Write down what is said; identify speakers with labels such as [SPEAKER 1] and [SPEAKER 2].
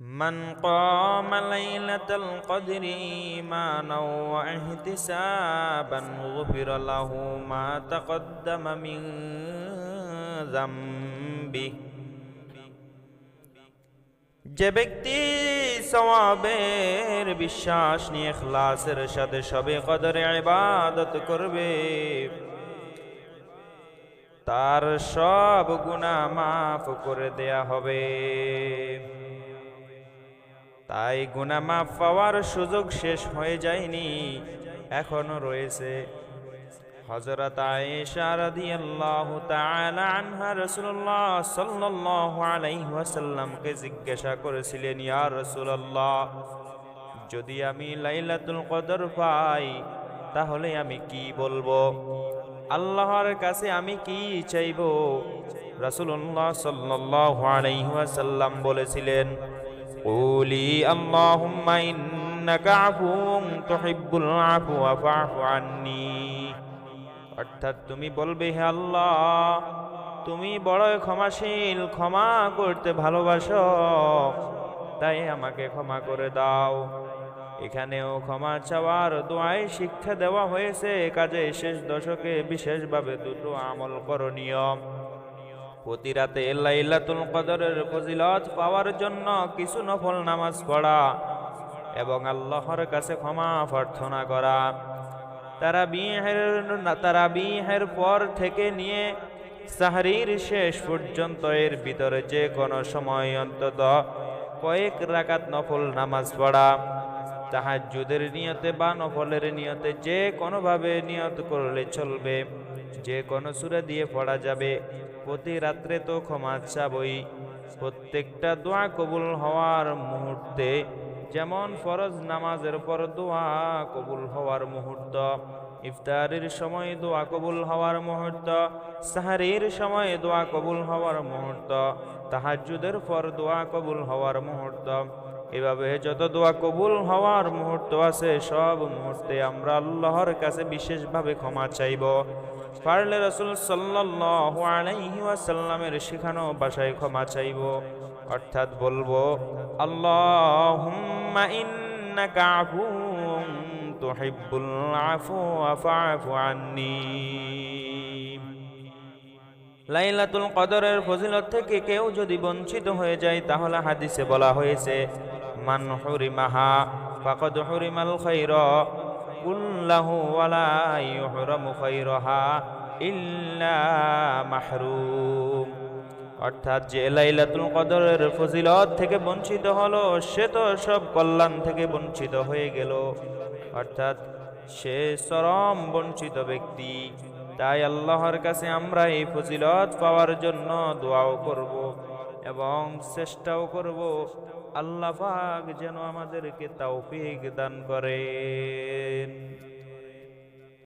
[SPEAKER 1] من قام ليلة القدر إيمانا واحتسابا غفر له ما تقدم من ذنبه যে ব্যক্তি সওয়াবের বিশ্বাস নিয়ে খ্লাসের সাথে সবে কদরে ইবাদত করবে তার সব গুনাহ মাফ করে দেয়া হবে তাই গুনাহ মাফ পাওয়ার সুযোগ শেষ হয়ে যায়নি, এখনও রয়েছে। হযরত আয়েশা রাদিয়াল্লাহু তাআলা আনহা রাসূলুল্লাহ সাল্লাল্লাহু আলাইহি ওয়াসাল্লামকে জিজ্ঞাসা করেছিলেন, ইয়া রাসূলুল্লাহ, যদি আমি লাইলাতুল কদর পাই, তাহলে আমি কি বলব? আল্লাহর কাছে আমি কি চাইব? রাসূলুল্লাহ সাল্লাল্লাহু আলাইহি ওয়াসাল্লাম বলেছিলেন قولي اللهم إنك عفو تحب العفو فاعف عني অর্থাৎ তুমি বলবে হে আল্লাহ তুমি বড়ই ক্ষমাশীল ক্ষমা করতে ভালোবাসো তাই আমাকে ক্ষমা করে দাও এখানেও ক্ষমা চাওয়ার দোয়ায় শিক্ষা দেওয়া হয়েছে কাজে শেষ দশকে বিশেষভাবে দুটো আমল করণীয় প্রতি রাতে লাইলাতুল কদরের ফজিলত পাওয়ার জন্য কিছু নফল নামাজ পড়া এবং আল্লাহর কাছে ক্ষমা প্রার্থনা করা। তারা বিহের তারা বিহের পর থেকে নিয়ে সাহরির শেষ পর্যন্ত এর ভিতরে যে কোনো সময় অন্তত কয়েক রাকাত নফল নামাজ পড়া। তাহার যুদের নিয়তে বা নফলের নিয়তে যে কোনোভাবে নিয়ত করলে চলবে। যে কোনো সুরে দিয়ে পড়া যাবে। প্রতি রাত্রে তো ক্ষমা চাবই। প্রত্যেকটা দোয়া কবুল হওয়ার মুহূর্তে, যেমন ফরজ নামাজের পর দোয়া কবুল হওয়ার মুহূর্ত, ইফতারের সময় দোয়া কবুল হওয়ার মুহূর্ত, সাহারির সময় দোয়া কবুল হওয়ার মুহূর্ত, তাহাজ্জুদের পর দোয়া কবুল হওয়ার মুহূর্ত এভাবে যত দোয়া কবুল হওয়ার মুহূর্ত আছে, সব মুহূর্তে আমরা আল্লাহর কাছে বিশেষভাবে ক্ষমা চাইব। পারলে রসুল ওয়াসাল্লামের শেখানো ভাষায় ক্ষমা চাইব। অর্থাৎ বলব, আল্লাহুম্মা ইন্নাকা আফুউন তুহিব্বুল আফওয়া আন্নী। লাইলাতুল কদরের ফজিলত থেকে কেউ যদি বঞ্চিত হয়ে যায়, তাহলে হাদিসে বলা হয়েছে, মান হুরিমাহা ফাকাদ হুরিমাল খাইরা কুল্লাহু ওয়ালা ইউহরামু খাইরাহা ইল্লা মাহরুম। অর্থাৎ যে লাইলাতুল কদরের ফজিলত থেকে বঞ্চিত হলো, সে তো সব কল্যাণ থেকে বঞ্চিত হয়ে গেল। অর্থাৎ সে চরম বঞ্চিত ব্যক্তি। তাই আল্লাহর কাছে আমরা এই ফজিলত পাওয়ার জন্য দোয়াও করব এবং চেষ্টাও করব আল্লাহ পাক যেন আমাদেরকে তৌফিক দান করেন।